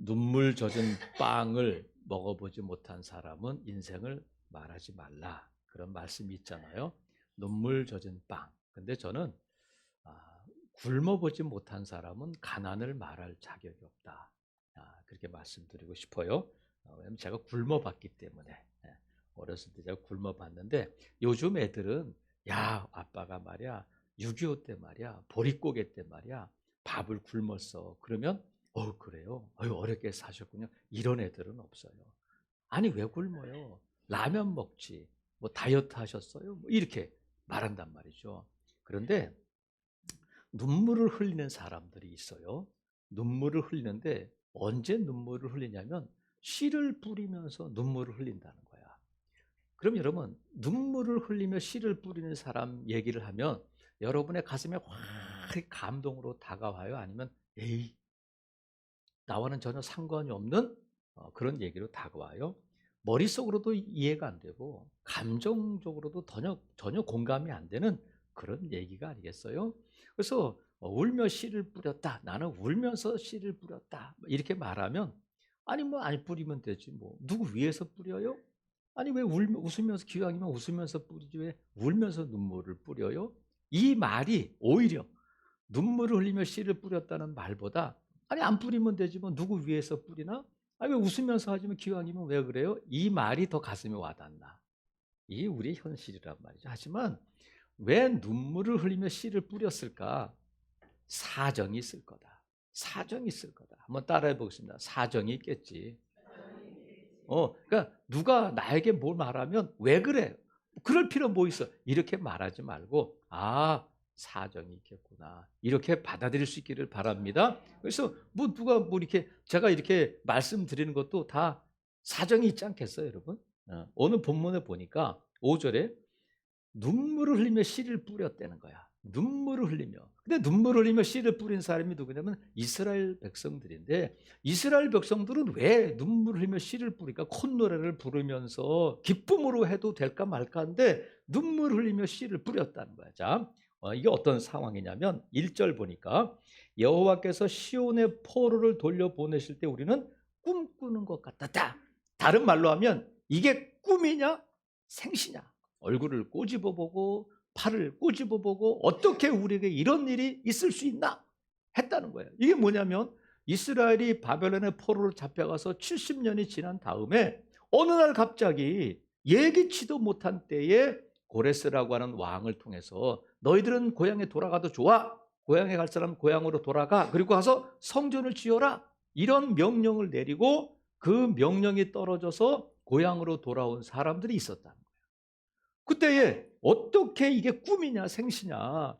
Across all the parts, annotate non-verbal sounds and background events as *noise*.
눈물 젖은 빵을 먹어보지 못한 사람은 인생을 말하지 말라. 그런 말씀이 있잖아요. 눈물 젖은 빵. 근데 저는 아, 굶어보지 못한 사람은 가난을 말할 자격이 없다. 아, 그렇게 말씀드리고 싶어요. 어, 왜냐면 제가 굶어봤기 때문에 예, 어렸을 때 제가 굶어봤는데 요즘 애들은 야 아빠가 말이야 6.25 때 말이야 보릿고개 때 말이야 밥을 굶었어. 그러면 어 그래요? 어유 어렵게 사셨군요. 이런 애들은 없어요. 아니 왜 굶어요? 라면 먹지. 뭐 다이어트 하셨어요? 뭐 이렇게 말한단 말이죠. 그런데 눈물을 흘리는 사람들이 있어요. 눈물을 흘리는데 언제 눈물을 흘리냐면 씨를 뿌리면서 눈물을 흘린다는 거야. 그럼 여러분 눈물을 흘리며 씨를 뿌리는 사람 얘기를 하면 여러분의 가슴에 확 감동으로 다가와요? 아니면 에이 나와는 전혀 상관이 없는 어, 그런 얘기로 다가와요? 머릿속으로도 이해가 안 되고 감정적으로도 전혀, 전혀 공감이 안 되는 그런 얘기가 아니겠어요? 그래서 어, 울며 씨를 뿌렸다. 나는 울면서 씨를 뿌렸다. 이렇게 말하면 아니 뭐 아니 뿌리면 되지 뭐 누구 위해서 뿌려요? 아니 왜 울, 웃으면서 기왕이면 웃으면서 뿌리지 왜 울면서 눈물을 뿌려요? 이 말이 오히려 눈물을 흘리며 씨를 뿌렸다는 말보다 아니 안 뿌리면 되지 뭐 누구 위해서 뿌리나? 아니 왜 웃으면서 하지만 기왕이면 왜 그래요? 이 말이 더 가슴에 와닿나? 이 우리 현실이란 말이죠. 하지만 왜 눈물을 흘리며 씨를 뿌렸을까? 사정이 있을 거다. 사정이 있을 거다. 한번 따라해 보겠습니다. 사정이 있겠지. 어, 그러니까 누가 나에게 뭘 말하면 왜 그래? 그럴 필요 뭐 있어? 이렇게 말하지 말고 아 사정이 있겠구나 이렇게 받아들일 수 있기를 바랍니다. 그래서 뭐 누가 뭐 이렇게 제가 이렇게 말씀드리는 것도 다 사정이 있지 않겠어요, 여러분? 어, 오늘 본문에 보니까 5절에 눈물을 흘리며 씨를 뿌렸다는 거야. 눈물을 흘리며. 근데 눈물을 흘리며 씨를 뿌린 사람이 누구냐면 이스라엘 백성들인데 이스라엘 백성들은 왜 눈물을 흘리며 씨를 뿌릴까? 콧노래를 부르면서 기쁨으로 해도 될까 말까 한데 눈물을 흘리며 씨를 뿌렸다는 거야. 자, 어, 이게 어떤 상황이냐면 1절 보니까 여호와께서 시온의 포로를 돌려보내실 때 우리는 꿈꾸는 것 같았다. 다른 말로 하면 이게 꿈이냐 생시냐 얼굴을 꼬집어 보고 팔을 꼬집어 보고 어떻게 우리에게 이런 일이 있을 수 있나 했다는 거예요. 이게 뭐냐면 이스라엘이 바벨론의 포로로 잡혀가서 70년이 지난 다음에 어느 날 갑자기 예기치도 못한 때에 고레스라고 하는 왕을 통해서 너희들은 고향에 돌아가도 좋아. 고향에 갈 사람 고향으로 돌아가. 그리고 가서 성전을 지어라. 이런 명령을 내리고 그 명령이 떨어져서 고향으로 돌아온 사람들이 있었다는 거예요. 그때에 어떻게 이게 꿈이냐 생시냐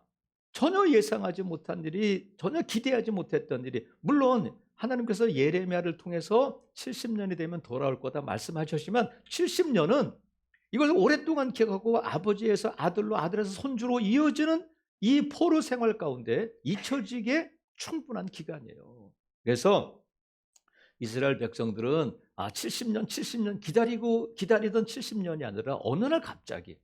전혀 예상하지 못한 일이 전혀 기대하지 못했던 일이 물론 하나님께서 예레미야를 통해서 70년이 되면 돌아올 거다 말씀하셨지만 70년은 이걸 오랫동안 기억하고 아버지에서 아들로 아들에서 손주로 이어지는 이 포로 생활 가운데 잊혀지게 충분한 기간이에요. 그래서 이스라엘 백성들은 아 70년 70년 기다리고 기다리던 70년이 아니라 어느 날 갑자기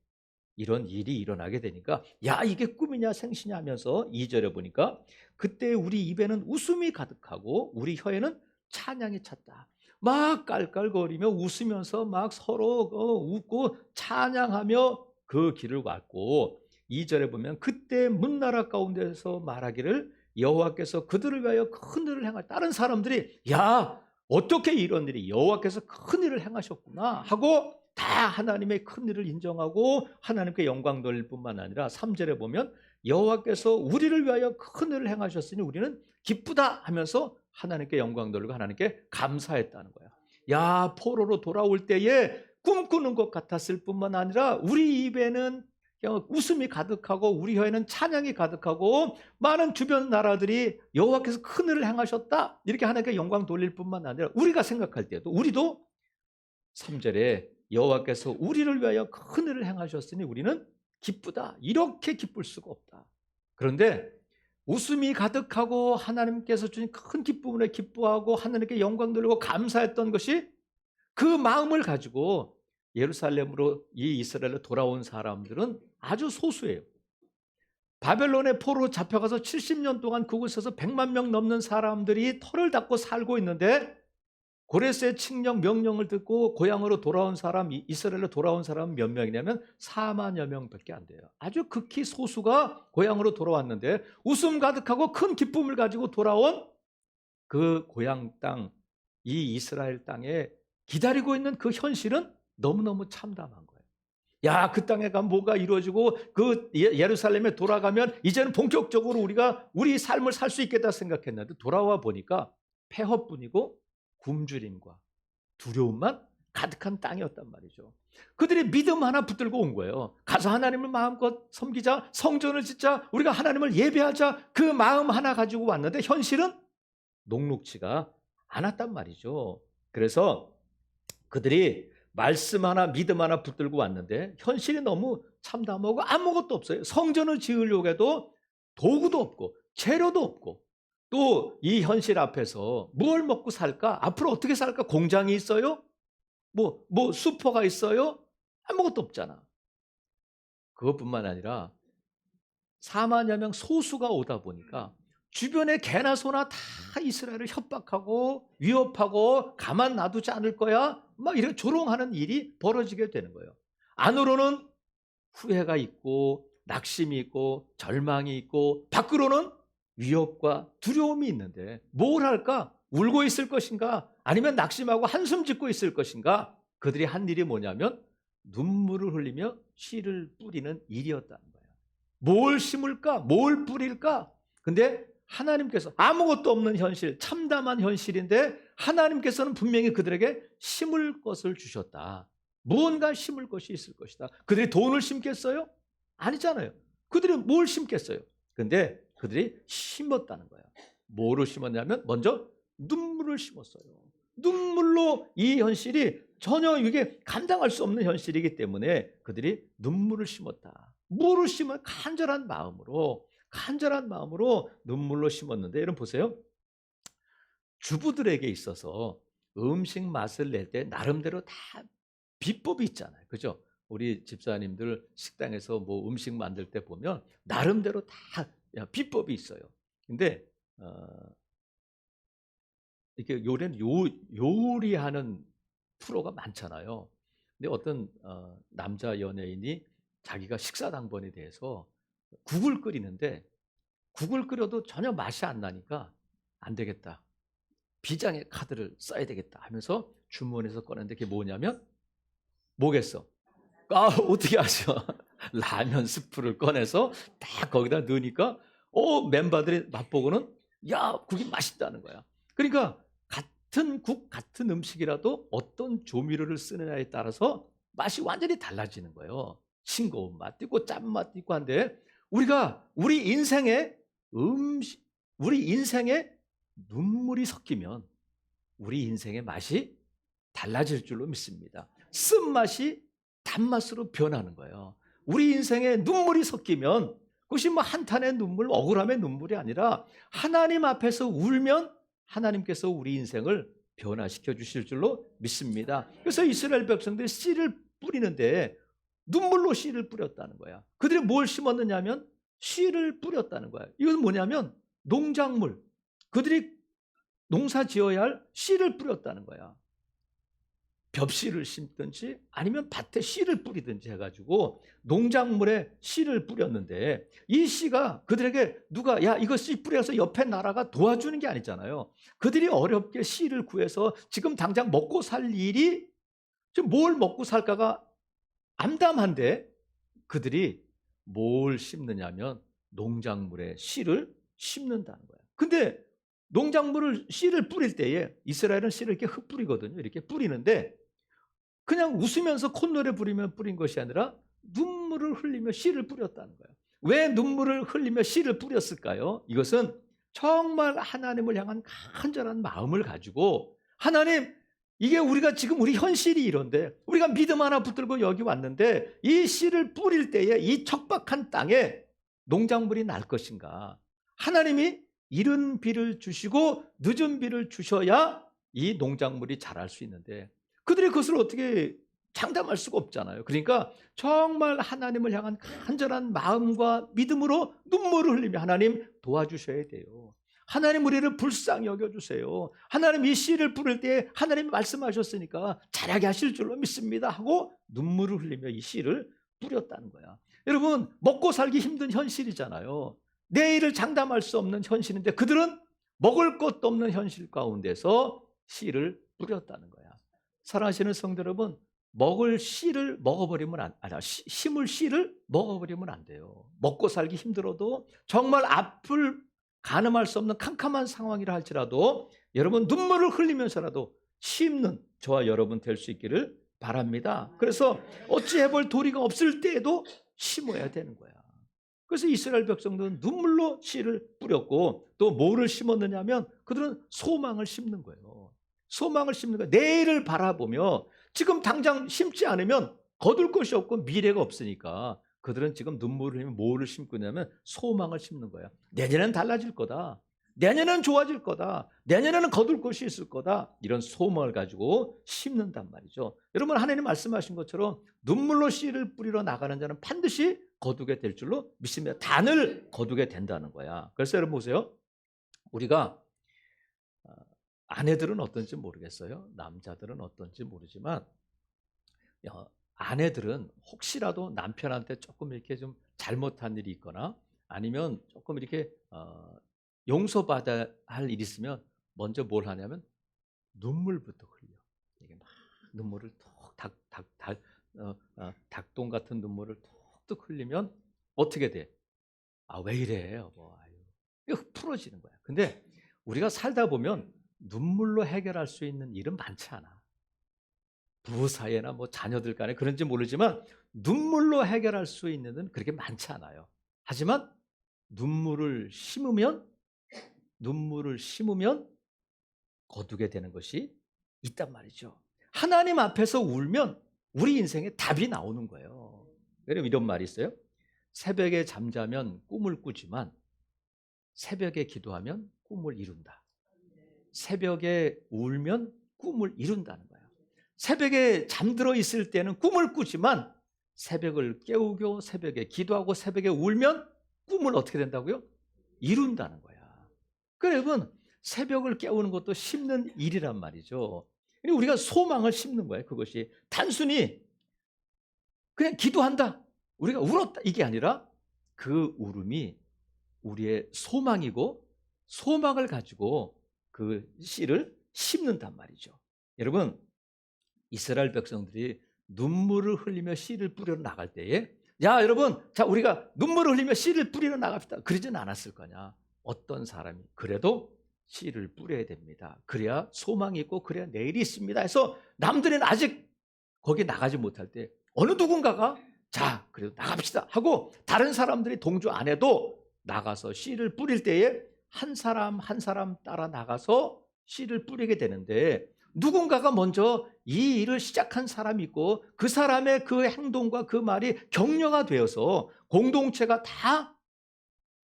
이런 일이 일어나게 되니까 야 이게 꿈이냐 생시냐 하면서 2절에 보니까 그때 우리 입에는 웃음이 가득하고 우리 혀에는 찬양이 찼다. 막 깔깔거리며 웃으면서 막 서로 어, 웃고 찬양하며 그 길을 왔고 2절에 보면 그때 문나라 가운데서 말하기를 여호와께서 그들을 위하여 큰 일을 행하 다른 사람들이 야 어떻게 이런 일이 여호와께서 큰 일을 행하셨구나 하고 다 하나님의 큰 일을 인정하고 하나님께 영광 돌릴 뿐만 아니라 3절에 보면 여호와께서 우리를 위하여 큰 일을 행하셨으니 우리는 기쁘다 하면서 하나님께 영광 돌리고 하나님께 감사했다는 거야. 야, 포로로 돌아올 때에 꿈꾸는 것 같았을 뿐만 아니라 우리 입에는 웃음이 가득하고 우리 혀에는 찬양이 가득하고 많은 주변 나라들이 여호와께서 큰 일을 행하셨다. 이렇게 하나님께 영광 돌릴 뿐만 아니라 우리가 생각할 때도 우리도 3절에 여호와께서 우리를 위하여 큰 일을 행하셨으니 우리는 기쁘다. 이렇게 기쁠 수가 없다. 그런데 웃음이 가득하고 하나님께서 주신 큰 기쁨을 기뻐하고 하나님께 영광 돌리고 감사했던 것이 그 마음을 가지고 예루살렘으로 이 이스라엘로 돌아온 사람들은 아주 소수예요. 바벨론의 포로 잡혀가서 70년 동안 그곳에서 100만 명 넘는 사람들이 털을 닦고 살고 있는데 고레스의 칙령 명령을 듣고 고향으로 돌아온 사람, 이- 이스라엘로 돌아온 사람 몇 명이냐면 4만여 명밖에 안 돼요. 아주 극히 소수가 고향으로 돌아왔는데 웃음 가득하고 큰 기쁨을 가지고 돌아온 그 고향 땅, 이 이스라엘 땅에 기다리고 있는 그 현실은 너무너무 참담한 거예요. 야, 그 땅에 가면 뭐가 이루어지고 그 예- 예루살렘에 돌아가면 이제는 본격적으로 우리가 우리 삶을 살 수 있겠다 생각했는데 돌아와 보니까 폐허뿐이고 굶주림과 두려움만 가득한 땅이었단 말이죠. 그들이 믿음 하나 붙들고 온 거예요. 가서 하나님을 마음껏 섬기자, 성전을 짓자, 우리가 하나님을 예배하자 그 마음 하나 가지고 왔는데 현실은 녹록치가 않았단 말이죠. 그래서 그들이 말씀 하나, 믿음 하나 붙들고 왔는데 현실이 너무 참담하고 아무것도 없어요. 성전을 지으려고 해도 도구도 없고 재료도 없고 또 이 현실 앞에서 뭘 먹고 살까? 앞으로 어떻게 살까? 공장이 있어요? 뭐, 뭐, 슈퍼가 있어요? 아무것도 없잖아. 그것뿐만 아니라 4만여 명 소수가 오다 보니까 주변에 개나 소나 다 이스라엘을 협박하고 위협하고 가만 놔두지 않을 거야. 막 이런 조롱하는 일이 벌어지게 되는 거예요. 안으로는 후회가 있고 낙심이 있고 절망이 있고 밖으로는 위협과 두려움이 있는데 뭘 할까? 울고 있을 것인가? 아니면 낙심하고 한숨 짓고 있을 것인가? 그들이 한 일이 뭐냐면 눈물을 흘리며 씨를 뿌리는 일이었다는 거예요. 뭘 심을까? 뭘 뿌릴까? 근데 하나님께서 아무것도 없는 현실, 참담한 현실인데 하나님께서는 분명히 그들에게 심을 것을 주셨다. 무언가 심을 것이 있을 것이다. 그들이 돈을 심겠어요? 아니잖아요. 그들이 뭘 심겠어요? 근데 그들이 심었다는 거예요. 뭐를 심었냐면 먼저 눈물을 심었어요. 눈물로 이 현실이 전혀 이게 감당할 수 없는 현실이기 때문에 그들이 눈물을 심었다. 뭐를 심어? 간절한 마음으로 간절한 마음으로 눈물로 심었는데 여러분 보세요. 주부들에게 있어서 음식 맛을 낼 때 나름대로 다 비법이 있잖아요. 그죠? 우리 집사님들 식당에서 뭐 음식 만들 때 보면 나름대로 다 비법이 있어요. 근데 어, 이렇게 요리는 요, 요리하는 프로가 많잖아요. 근데 어떤 어, 남자 연예인이 자기가 식사 당번에 대해서 국을 끓이는데 국을 끓여도 전혀 맛이 안 나니까 안 되겠다. 비장의 카드를 써야 되겠다 하면서 주머니에서 꺼냈는데 그게 뭐냐면 뭐겠어? 아 *laughs* 어떻게 아셔? 라면 스프를 꺼내서 딱 거기다 넣으니까 어 멤버들이 맛보고는 야 국이 맛있다는 거야. 그러니까 같은 국 같은 음식이라도 어떤 조미료를 쓰느냐에 따라서 맛이 완전히 달라지는 거예요. 싱거운 맛도 있고 짠맛도 있고 한데 우리가 우리 인생에 음식 우리 인생에 눈물이 섞이면 우리 인생의 맛이 달라질 줄로 믿습니다. 쓴맛이 단맛으로 변하는 거예요. 우리 인생에 눈물이 섞이면 그것이 뭐 한탄의 눈물, 억울함의 눈물이 아니라 하나님 앞에서 울면 하나님께서 우리 인생을 변화시켜 주실 줄로 믿습니다. 그래서 이스라엘 백성들이 씨를 뿌리는데 눈물로 씨를 뿌렸다는 거야. 그들이 뭘 심었느냐 하면 씨를 뿌렸다는 거야. 이건 뭐냐면 농작물. 그들이 농사 지어야 할 씨를 뿌렸다는 거야. 벽씨를 심든지 아니면 밭에 씨를 뿌리든지 해가지고 농작물에 씨를 뿌렸는데 이 씨가 그들에게 누가 야 이거 씨 뿌려서 옆에 나라가 도와주는 게 아니잖아요. 그들이 어렵게 씨를 구해서 지금 당장 먹고 살 일이 지금 뭘 먹고 살까가 암담한데 그들이 뭘 심느냐면 농작물에 씨를 심는다는 거예요. 근데 농작물을 씨를 뿌릴 때에 이스라엘은 씨를 이렇게 흙 뿌리거든요. 이렇게 뿌리는데 그냥 웃으면서 콧노래 부리며 뿌린 것이 아니라 눈물을 흘리며 씨를 뿌렸다는 거예요. 왜 눈물을 흘리며 씨를 뿌렸을까요? 이것은 정말 하나님을 향한 간절한 마음을 가지고 하나님 이게 우리가 지금 우리 현실이 이런데 우리가 믿음 하나 붙들고 여기 왔는데 이 씨를 뿌릴 때에 이 척박한 땅에 농작물이 날 것인가? 하나님이 이른 비를 주시고 늦은 비를 주셔야 이 농작물이 자랄 수 있는데 그들이 그것을 어떻게 장담할 수가 없잖아요. 그러니까 정말 하나님을 향한 간절한 마음과 믿음으로 눈물을 흘리며 하나님 도와주셔야 돼요. 하나님 우리를 불쌍히 여겨주세요. 하나님 이 씨를 뿌릴 때 하나님 말씀하셨으니까 잘하게 하실 줄로 믿습니다. 하고 눈물을 흘리며 이 씨를 뿌렸다는 거야. 여러분, 먹고 살기 힘든 현실이잖아요. 내일을 장담할 수 없는 현실인데 그들은 먹을 것도 없는 현실 가운데서 씨를 뿌렸다는 거야. 사랑하시는 성도 여러분, 먹을 씨를 먹어버리면 안, 아니, 시- 심을 씨를 먹어버리면 안 돼요. 먹고 살기 힘들어도 정말 앞을 가늠할 수 없는 캄캄한 상황이라 할지라도 여러분 눈물을 흘리면서라도 심는 저와 여러분 될 수 있기를 바랍니다. 그래서 어찌 해 볼 도리가 없을 때에도 심어야 되는 거야. 그래서 이스라엘 백성들은 눈물로 씨를 뿌렸고 또 뭐를 심었느냐면 그들은 소망을 심는 거예요. 소망을 심는 거예요. 내일을 바라보며 지금 당장 심지 않으면 거둘 것이 없고 미래가 없으니까 그들은 지금 눈물을 흘리며 뭐를 심고 있냐면 소망을 심는 거야. 내년엔 달라질 거다. 내년엔 좋아질 거다. 내년에는 거둘 것이 있을 거다. 이런 소망을 가지고 심는단 말이죠. 여러분 하나님 말씀하신 것처럼 눈물로 씨를 뿌리러 나가는 자는 반드시 거두게 될 줄로 믿습니다. 단을 거두게 된다는 거야. 그래서 여러분 보세요. 우리가 어, 아내들은 어떤지 모르겠어요. 남자들은 어떤지 모르지만 어, 아내들은 혹시라도 남편한테 조금 이렇게 좀 잘못한 일이 있거나 아니면 조금 이렇게 어, 용서받아야 할 일이 있으면 먼저 뭘 하냐면 눈물부터 흘려. 이게 막 눈물을 톡닥닥닥 어, 어, 닭똥 같은 눈물을 톡톡 흘리면 어떻게 돼? 아 왜 이래? 뭐 아유 이거 풀어지는 거야. 근데 우리가 살다 보면 눈물로 해결할 수 있는 일은 많지 않아. 부부 사이에나 뭐 자녀들 간에 그런지 모르지만 눈물로 해결할 수 있는 은 그렇게 많지 않아요. 하지만 눈물을 심으면 눈물을 심으면 거두게 되는 것이 있단 말이죠. 하나님 앞에서 울면 우리 인생에 답이 나오는 거예요. 여러분 이런 말이 있어요. 새벽에 잠자면 꿈을 꾸지만 새벽에 기도하면 꿈을 이룬다. 새벽에 울면 꿈을 이룬다는 거예요. 새벽에 잠들어 있을 때는 꿈을 꾸지만 새벽을 깨우고 새벽에 기도하고 새벽에 울면 꿈을 어떻게 된다고요? 이룬다는 거야. 그 여러분 새벽을 깨우는 것도 심는 일이란 말이죠. 우리가 소망을 심는 거예요. 그것이 단순히 그냥 기도한다. 우리가 울었다. 이게 아니라 그 울음이 우리의 소망이고 소망을 가지고 그 씨를 심는단 말이죠. 여러분, 이스라엘 백성들이 눈물을 흘리며 씨를 뿌려 나갈 때에 야, 여러분, 자, 우리가 눈물을 흘리며 씨를 뿌리러 나갑시다. 그러진 않았을 거냐. 어떤 사람이 그래도 씨를 뿌려야 됩니다. 그래야 소망이 있고 그래야 내일이 있습니다. 해서 남들은 아직 거기 나가지 못할 때 어느 누군가가 자, 그래도 나갑시다 하고 다른 사람들이 동조 안 해도 나가서 씨를 뿌릴 때에 한 사람 한 사람 따라 나가서 씨를 뿌리게 되는데 누군가가 먼저 이 일을 시작한 사람이 있고 그 사람의 그 행동과 그 말이 격려가 되어서 공동체가 다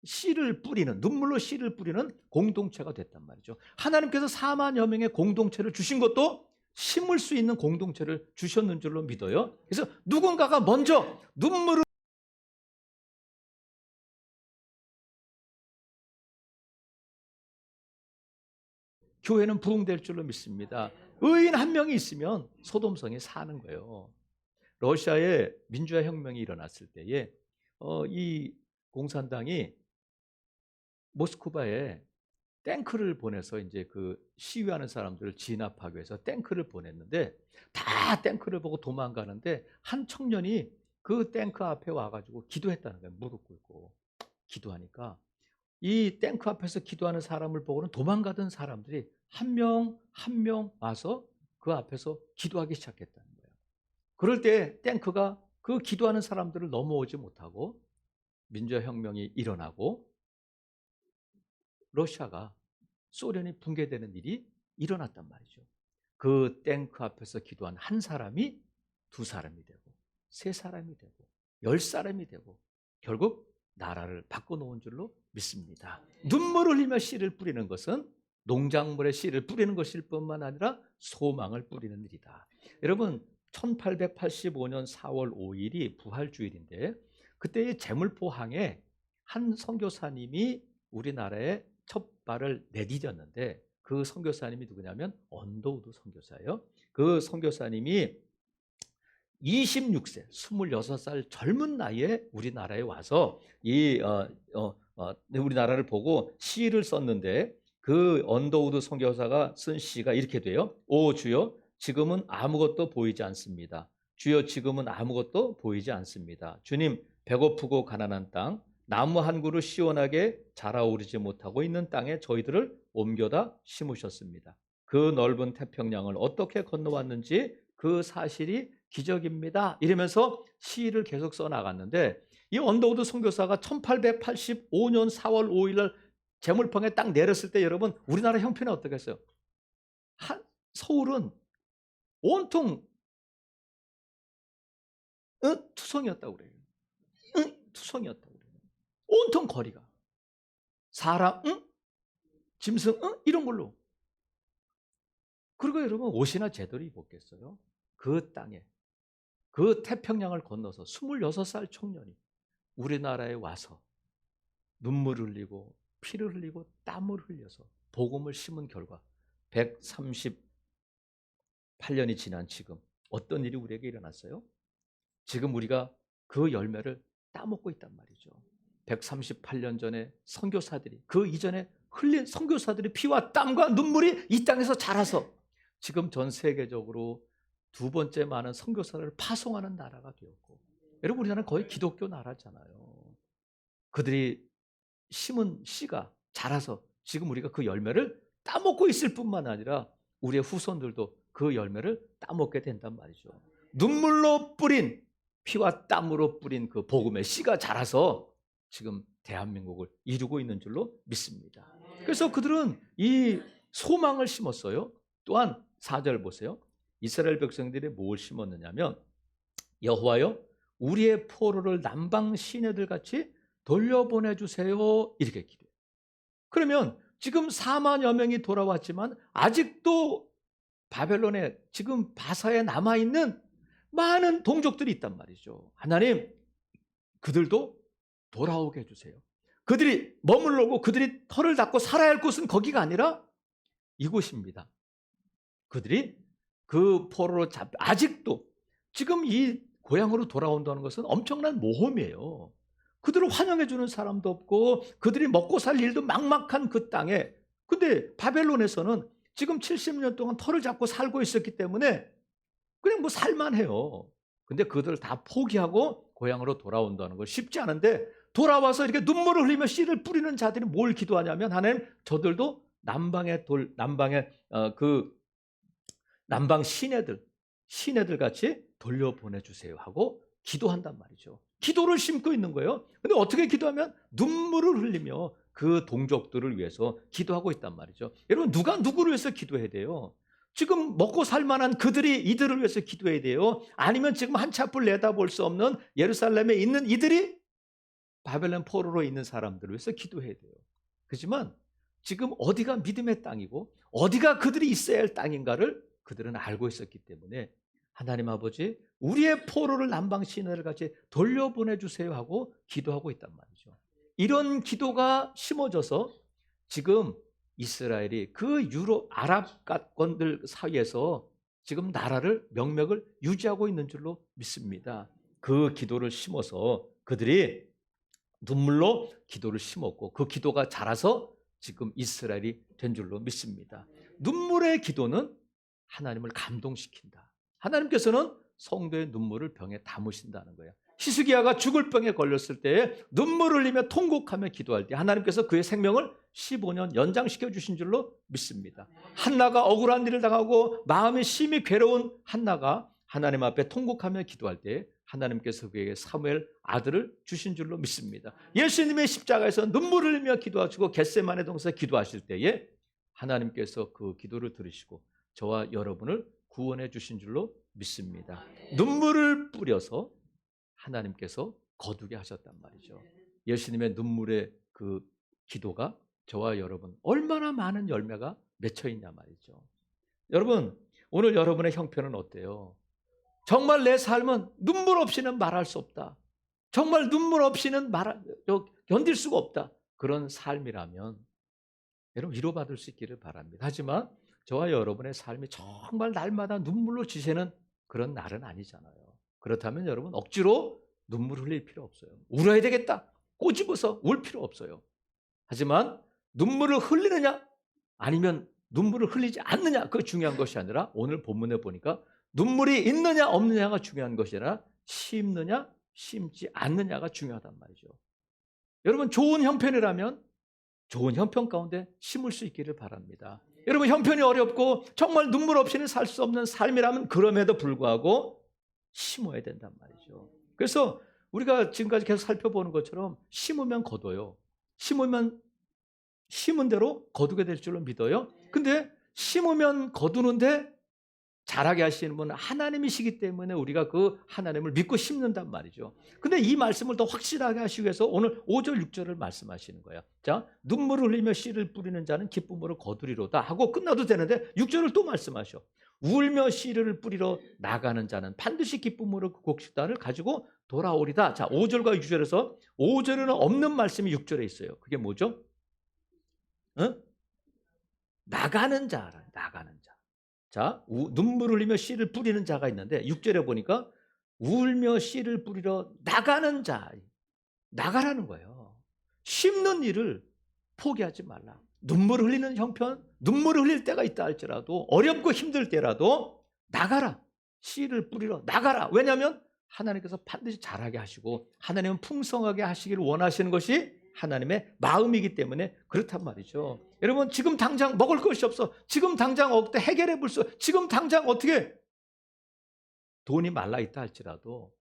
씨를 뿌리는 눈물로 씨를 뿌리는 공동체가 됐단 말이죠. 하나님께서 4만여 명의 공동체를 주신 것도 심을 수 있는 공동체를 주셨는 줄로 믿어요. 그래서 누군가가 먼저 눈물을 교회는 부흥될 줄로 믿습니다. 의인 한 명이 있으면 소돔성이 사는 거예요. 러시아에 민주화 혁명이 일어났을 때에 어, 이 공산당이 모스크바에 탱크를 보내서 이제 그 시위하는 사람들을 진압하기 위해서 탱크를 보냈는데 다 탱크를 보고 도망가는데 한 청년이 그 탱크 앞에 와가지고 기도했다는 거예요. 무릎 꿇고 기도하니까 이 탱크 앞에서 기도하는 사람을 보고는 도망가던 사람들이 한 명 한 명 와서 그 앞에서 기도하기 시작했다는 거예요. 그럴 때 탱크가 그 기도하는 사람들을 넘어오지 못하고 민주화 혁명이 일어나고 러시아가 소련이 붕괴되는 일이 일어났단 말이죠. 그 탱크 앞에서 기도한 한 사람이 두 사람이 되고 세 사람이 되고 열 사람이 되고 결국 나라를 바꿔놓은 줄로 믿습니다. 눈물을 흘리며 씨를 뿌리는 것은 농작물에 씨를 뿌리는 것일 뿐만 아니라 소망을 뿌리는 일이다. 여러분 1885년 4월 5일이 부활주일인데 그때 재물포항에 한 선교사님이 우리나라에 첫 발을 내디뎠는데 그 선교사님이 누구냐면 언더우드 선교사예요. 그 선교사님이 26세, 26살 젊은 나이에 우리나라에 와서 이 어, 어, 어, 우리나라를 보고 시를 썼는데 그 언더우드 선교사가 쓴 시가 이렇게 돼요. 오 주여, 지금은 아무것도 보이지 않습니다. 주여, 지금은 아무것도 보이지 않습니다. 주님, 배고프고 가난한 땅, 나무 한 그루 시원하게 자라오르지 못하고 있는 땅에 저희들을 옮겨다 심으셨습니다. 그 넓은 태평양을 어떻게 건너왔는지 그 사실이 기적입니다. 이러면서 시를 계속 써 나갔는데 이 언더우드 선교사가 1885년 4월 5일 날 제물펑에 딱 내렸을 때 여러분 우리나라 형편이 어떻겠어요? 한 서울은 온통 응? 투성이었다고 그래요. 응? 투성이었다고 그래요. 온통 거리가 사람 응? 짐승 응? 이런 걸로 그리고 여러분 옷이나 제대로 입었겠어요? 그 땅에 그 태평양을 건너서 26살 청년이 우리나라에 와서 눈물을 흘리고 피를 흘리고 땀을 흘려서 복음을 심은 결과 138년이 지난 지금 어떤 일이 우리에게 일어났어요? 지금 우리가 그 열매를 따먹고 있단 말이죠. 138년 전에 선교사들이 그 이전에 흘린 선교사들의 피와 땀과 눈물이 이 땅에서 자라서 지금 전 세계적으로 두 번째 많은 선교사를 파송하는 나라가 되었고 여러분 우리나라는 거의 기독교 나라잖아요. 그들이 심은 씨가 자라서 지금 우리가 그 열매를 따먹고 있을 뿐만 아니라 우리의 후손들도 그 열매를 따먹게 된단 말이죠. 눈물로 뿌린 피와 땀으로 뿌린 그 복음의 씨가 자라서 지금 대한민국을 이루고 있는 줄로 믿습니다. 그래서 그들은 이 소망을 심었어요. 또한 4절 보세요. 이스라엘 백성들이 뭘 심었느냐면 여호와여 우리의 포로를 남방 시내들 같이 돌려보내 주세요. 이렇게 기도해요. 그러면 지금 4만여 명이 돌아왔지만 아직도 바벨론에 지금 바사에 남아 있는 많은 동족들이 있단 말이죠. 하나님 그들도 돌아오게 해 주세요. 그들이 머물러고 그들이 털을 닦고 살아야 할 곳은 거기가 아니라 이곳입니다. 그들이 그 포로로 잡 아직도 지금 이 고향으로 돌아온다는 것은 엄청난 모험이에요. 그들을 환영해 주는 사람도 없고 그들이 먹고 살 일도 막막한 그 땅에 근데 바벨론에서는 지금 70년 동안 털을 잡고 살고 있었기 때문에 그냥 뭐 살만해요. 근데 그들을 다 포기하고 고향으로 돌아온다는 건 쉽지 않은데 돌아와서 이렇게 눈물을 흘리며 씨를 뿌리는 자들이 뭘 기도하냐면 하나님 저들도 남방의 돌 남방의 어, 그 남방 시내들 시내들 같이 돌려보내 주세요 하고 기도한단 말이죠. 기도를 심고 있는 거예요. 근데 어떻게 기도하면 눈물을 흘리며 그 동족들을 위해서 기도하고 있단 말이죠. 여러분 누가 누구를 위해서 기도해야 돼요? 지금 먹고 살 만한 그들이 이들을 위해서 기도해야 돼요. 아니면 지금 한치 앞을 내다볼 수 없는 예루살렘에 있는 이들이 바벨론 포로로 있는 사람들을 위해서 기도해야 돼요. 그렇지만 지금 어디가 믿음의 땅이고 어디가 그들이 있어야 할 땅인가를 그들은 알고 있었기 때문에 하나님 아버지 우리의 포로를 남방 시내를 같이 돌려보내 주세요 하고 기도하고 있단 말이죠. 이런 기도가 심어져서 지금 이스라엘이 그 유럽 아랍권들 사이에서 지금 나라를 명맥을 유지하고 있는 줄로 믿습니다. 그 기도를 심어서 그들이 눈물로 기도를 심었고 그 기도가 자라서 지금 이스라엘이 된 줄로 믿습니다. 눈물의 기도는 하나님을 감동시킨다. 하나님께서는 성도의 눈물을 병에 담으신다는 거예요. 히스기야가 죽을 병에 걸렸을 때 눈물을 흘리며 통곡하며 기도할 때 하나님께서 그의 생명을 15년 연장시켜 주신 줄로 믿습니다. 한나가 억울한 일을 당하고 마음이 심히 괴로운 한나가 하나님 앞에 통곡하며 기도할 때 하나님께서 그에게 사무엘 아들을 주신 줄로 믿습니다. 예수님의 십자가에서 눈물을 흘리며 기도하시고 겟세만의 동산에 기도하실 때에 하나님께서 그 기도를 들으시고 저와 여러분을 구원해 주신 줄로 믿습니다. 눈물을 뿌려서 하나님께서 거두게 하셨단 말이죠. 예수님의 눈물의 그 기도가 저와 여러분 얼마나 많은 열매가 맺혀 있냐 말이죠. 여러분 오늘 여러분의 형편은 어때요? 정말 내 삶은 눈물 없이는 말할 수 없다. 정말 눈물 없이는 말 견딜 수가 없다. 그런 삶이라면 여러분 위로받을 수 있기를 바랍니다. 하지만 저와 여러분의 삶이 정말 날마다 눈물로 지새는 그런 날은 아니잖아요. 그렇다면 여러분 억지로 눈물 흘릴 필요 없어요. 울어야 되겠다. 꼬집어서 울 필요 없어요. 하지만 눈물을 흘리느냐 아니면 눈물을 흘리지 않느냐 그 중요한 것이 아니라 오늘 본문에 보니까 눈물이 있느냐 없느냐가 중요한 것이 아니라 심느냐 심지 않느냐가 중요하단 말이죠. 여러분 좋은 형편이라면 좋은 형편 가운데 심을 수 있기를 바랍니다. 여러분 형편이 어렵고 정말 눈물 없이는 살 수 없는 삶이라면 그럼에도 불구하고 심어야 된단 말이죠. 그래서 우리가 지금까지 계속 살펴보는 것처럼 심으면 거둬요. 심으면 심은 대로 거두게 될 줄로 믿어요. 근데 심으면 거두는데 잘하게 하시는 분은 하나님이시기 때문에 우리가 그 하나님을 믿고 심는단 말이죠. 근데 이 말씀을 더 확실하게 하시기 위해서 오늘 5절, 6절을 말씀하시는 거예요. 자, 눈물을 흘리며 씨를 뿌리는 자는 기쁨으로 거두리로다 하고 끝나도 되는데 6절을 또 말씀하셔. 울며 씨를 뿌리러 나가는 자는 반드시 기쁨으로 그 곡식단을 가지고 돌아오리다. 자, 5절과 6절에서 5절에는 없는 말씀이 6절에 있어요. 그게 뭐죠? 응? 나가는 자라. 자, 우, 눈물 흘리며 씨를 뿌리는 자가 있는데 6절에 보니까 울며 씨를 뿌리러 나가는 자. 나가라는 거예요. 심는 일을 포기하지 말라. 눈물 흘리는 형편, 눈물을 흘릴 때가 있다 할지라도 어렵고 힘들 때라도 나가라. 씨를 뿌리러 나가라. 왜냐하면 하나님께서 반드시 잘하게 하시고 하나님은 풍성하게 하시기를 원하시는 것이 하나님의 마음이기 때문에 그렇단 말이죠. 여러분 지금 당장 먹을 것이 없어. 지금 당장 어떻게 해결해 볼 수. 지금 당장 어떻게 돈이 말라 있다 할지라도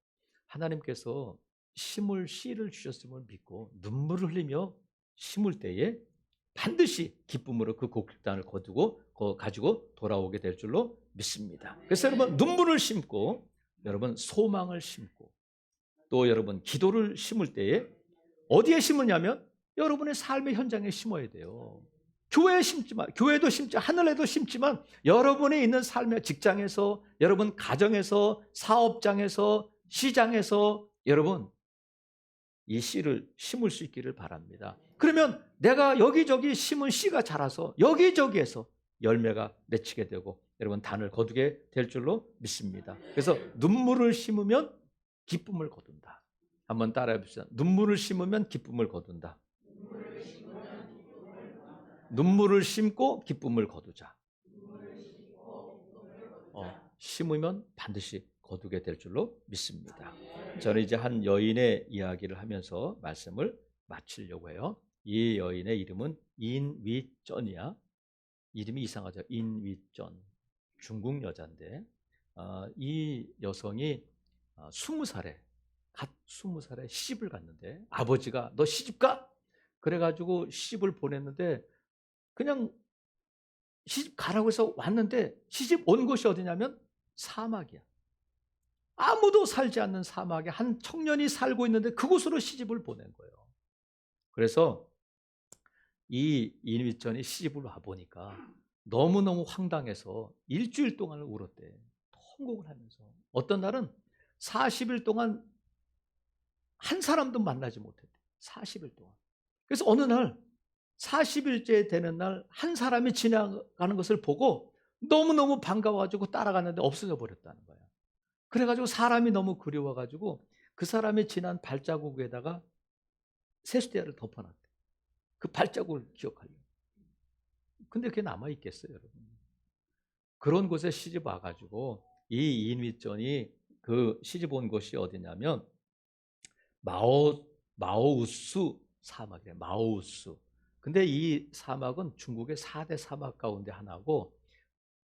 하나님께서 심을 씨를 주셨음을 믿고 눈물을 흘리며 심을 때에 반드시 기쁨으로 그 곡식단을 거두고 거- 가지고 돌아오게 될 줄로 믿습니다. 그래서 여러분 눈물을 심고 여러분 소망을 심고 또 여러분 기도를 심을 때에 어디에 심으냐면 여러분의 삶의 현장에 심어야 돼요. 교회에 심지만 교회도 심지 하늘에도 심지만 여러분이 있는 삶의 직장에서 여러분 가정에서 사업장에서 시장에서 여러분 이 씨를 심을 수 있기를 바랍니다. 그러면 내가 여기저기 심은 씨가 자라서 여기저기에서 열매가 맺히게 되고 여러분 단을 거두게 될 줄로 믿습니다. 그래서 눈물을 심으면 기쁨을 거둔다. 한번 따라해 봅시다. 눈물을 심으면 기쁨을 거둔다. 눈물을 심고 기쁨을 거두자. 어, 심으면 반드시 거두게 될 줄로 믿습니다. 저는 이제 한 여인의 이야기를 하면서 말씀을 마치려고 해요. 이 여인의 이름은 인위쩐이야. 이름이 이상하죠. 인위쩐. 중국 여자인데 어, 이 여성이 어, 20살에 갓 20살에 시집을 갔는데 아버지가 너 시집 가? 그래가지고 시집을 보냈는데 그냥 시집 가라고 해서 왔는데 시집 온 곳이 어디냐면 사막이야. 아무도 살지 않는 사막에 한 청년이 살고 있는데 그곳으로 시집을 보낸 거예요. 그래서 이 인위전이 시집을 와 보니까 너무너무 황당해서 일주일 동안을 울었대. 통곡을 하면서. 어떤 날은 40일 동안 한 사람도 만나지 못했대. 40일 동안. 그래서 어느 날 40일째 되는 날 한 사람이 지나가는 것을 보고 너무너무 반가워가지고 따라갔는데 없어져 버렸다는 거야. 그래가지고 사람이 너무 그리워가지고 그 사람이 지난 발자국에다가 세수대야를 덮어놨대. 그 발자국을 기억하려고. 근데 그게 남아있겠어요, 여러분. 그런 곳에 시집 와가지고 이 인위전이 그 시집 온 곳이 어디냐면 마오, 마오우스 사막이래 마오우스. 근데 이 사막은 중국의 4대 사막 가운데 하나고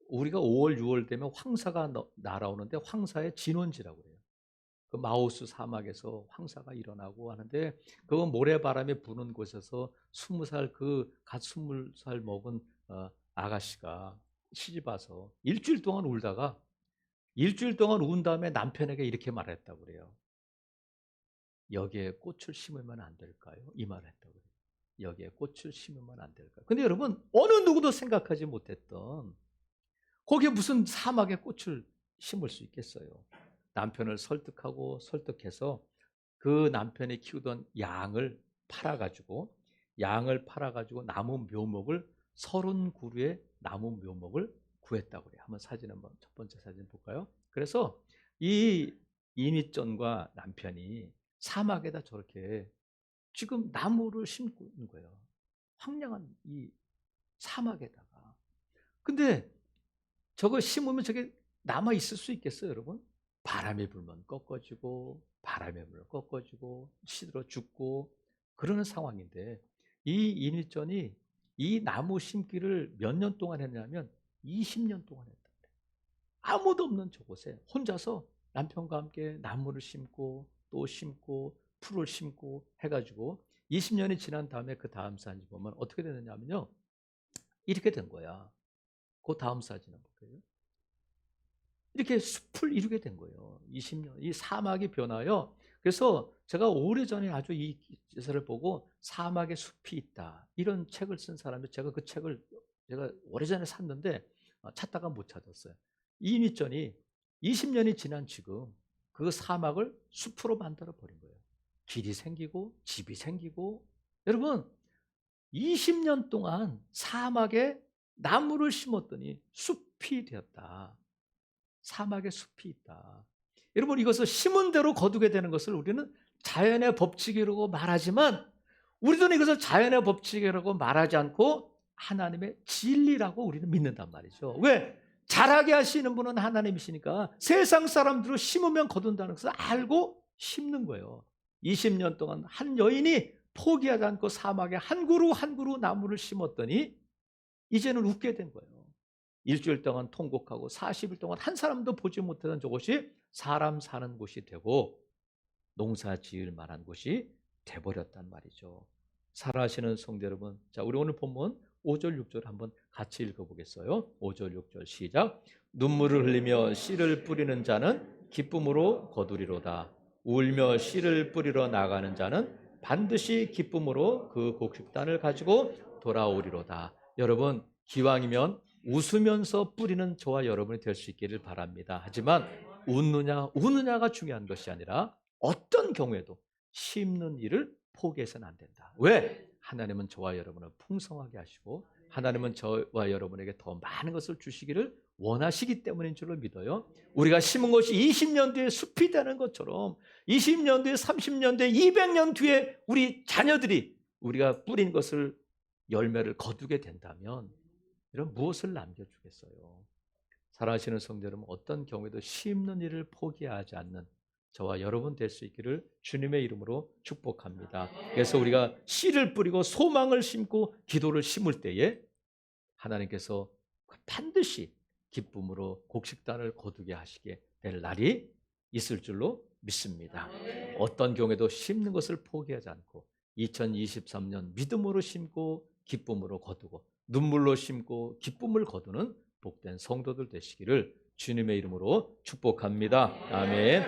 우리가 5월, 6월 되면 황사가 너- 날아오는데 황사의 진원지라고 그래요. 그 마오스 사막에서 황사가 일어나고 하는데 그 모래바람이 부는 곳에서 20살 그갓 20살 먹은 어, 아가씨가 시집 와서 일주일 동안 울다가 일주일 동안 운 다음에 남편에게 이렇게 말했다고 그래요. 여기에 꽃을 심으면 안 될까요? 이 말을 했다고 그래요. 여기에 꽃을 심으면 안 될까요? 근데 여러분 어느 누구도 생각하지 못했던 거기에 무슨 사막에 꽃을 심을 수 있겠어요? 남편을 설득하고 설득해서 그 남편이 키우던 양을 팔아가지고 양을 팔아가지고 나무 묘목을 서른 그루의 나무 묘목을 구했다고 그래요. 한번 사진 한번 첫 번째 사진 볼까요? 그래서 이 이니전과 남편이 사막에다 저렇게 지금 나무를 심고 있는 거예요. 황량한 이 사막에다가. 근데 저거 심으면 저게 남아 있을 수 있겠어요, 여러분? 바람이 불면 꺾어지고 바람에 불면 꺾어지고 시들어 죽고 그러는 상황인데 이 인일전이 이 나무 심기를 몇 년 동안 했냐면 20년 동안 했다. 아무도 없는 저곳에 혼자서 남편과 함께 나무를 심고 또 심고 풀을 심고 해가지고 20년이 지난 다음에 그 다음 사진 보면 어떻게 되느냐면요. 이렇게 된 거야. 그 다음 사진 한번 볼게요. 이렇게 숲을 이루게 된 거예요. 20년. 이 사막이 변하여 그래서 제가 오래전에 아주 이 기사를 보고 사막에 숲이 있다. 이런 책을 쓴 사람이 제가 그 책을 제가 오래전에 샀는데 어, 찾다가 못 찾았어요. 이인전이 20년이 지난 지금 그 사막을 숲으로 만들어 버린 거예요. 길이 생기고 집이 생기고 여러분 20년 동안 사막에 나무를 심었더니 숲이 되었다. 사막에 숲이 있다. 여러분 이것을 심은 대로 거두게 되는 것을 우리는 자연의 법칙이라고 말하지만 우리도 이것을 자연의 법칙이라고 말하지 않고 하나님의 진리라고 우리는 믿는단 말이죠. 왜? 자라게 하시는 분은 하나님이시니까 세상 사람들을 심으면 거둔다는 것을 알고 심는 거예요. 20년 동안 한 여인이 포기하지 않고 사막에 한 그루 한 그루 나무를 심었더니 이제는 웃게 된 거예요. 일주일 동안 통곡하고 40일 동안 한 사람도 보지 못하던 저곳이 사람 사는 곳이 되고 농사 지을 만한 곳이 돼버렸단 말이죠. 살아시는 성도 여러분. 자, 우리 오늘 본문 5절, 6절 한번 같이 읽어보겠어요. 5절, 6절 시작. 눈물을 흘리며 씨를 뿌리는 자는 기쁨으로 거두리로다. 울며 씨를 뿌리러 나가는 자는 반드시 기쁨으로 그 곡식단을 가지고 돌아오리로다. 여러분, 기왕이면 웃으면서 뿌리는 저와 여러분이 될 수 있기를 바랍니다. 하지만 웃느냐, 우느냐가 중요한 것이 아니라 어떤 경우에도 심는 일을 포기해서는 안 된다. 왜? 하나님은 저와 여러분을 풍성하게 하시고 하나님은 저와 여러분에게 더 많은 것을 주시기를 원하시기 때문인 줄로 믿어요. 우리가 심은 것이 20년 뒤에 숲이 되는 것처럼 20년 뒤에 30년 뒤에 200년 뒤에 우리 자녀들이 우리가 뿌린 것을 열매를 거두게 된다면 이런 무엇을 남겨주겠어요? 사랑하시는 성도 여러분, 어떤 경우에도 심는 일을 포기하지 않는 저와 여러분 될 수 있기를 주님의 이름으로 축복합니다. 그래서 우리가 씨를 뿌리고 소망을 심고 기도를 심을 때에 하나님께서 반드시 기쁨으로 곡식단을 거두게 하시게 될 날이 있을 줄로 믿습니다. 어떤 경우에도 심는 것을 포기하지 않고 2023년 믿음으로 심고 기쁨으로 거두고 눈물로 심고 기쁨을 거두는 복된 성도들 되시기를 주님의 이름으로 축복합니다. 아멘.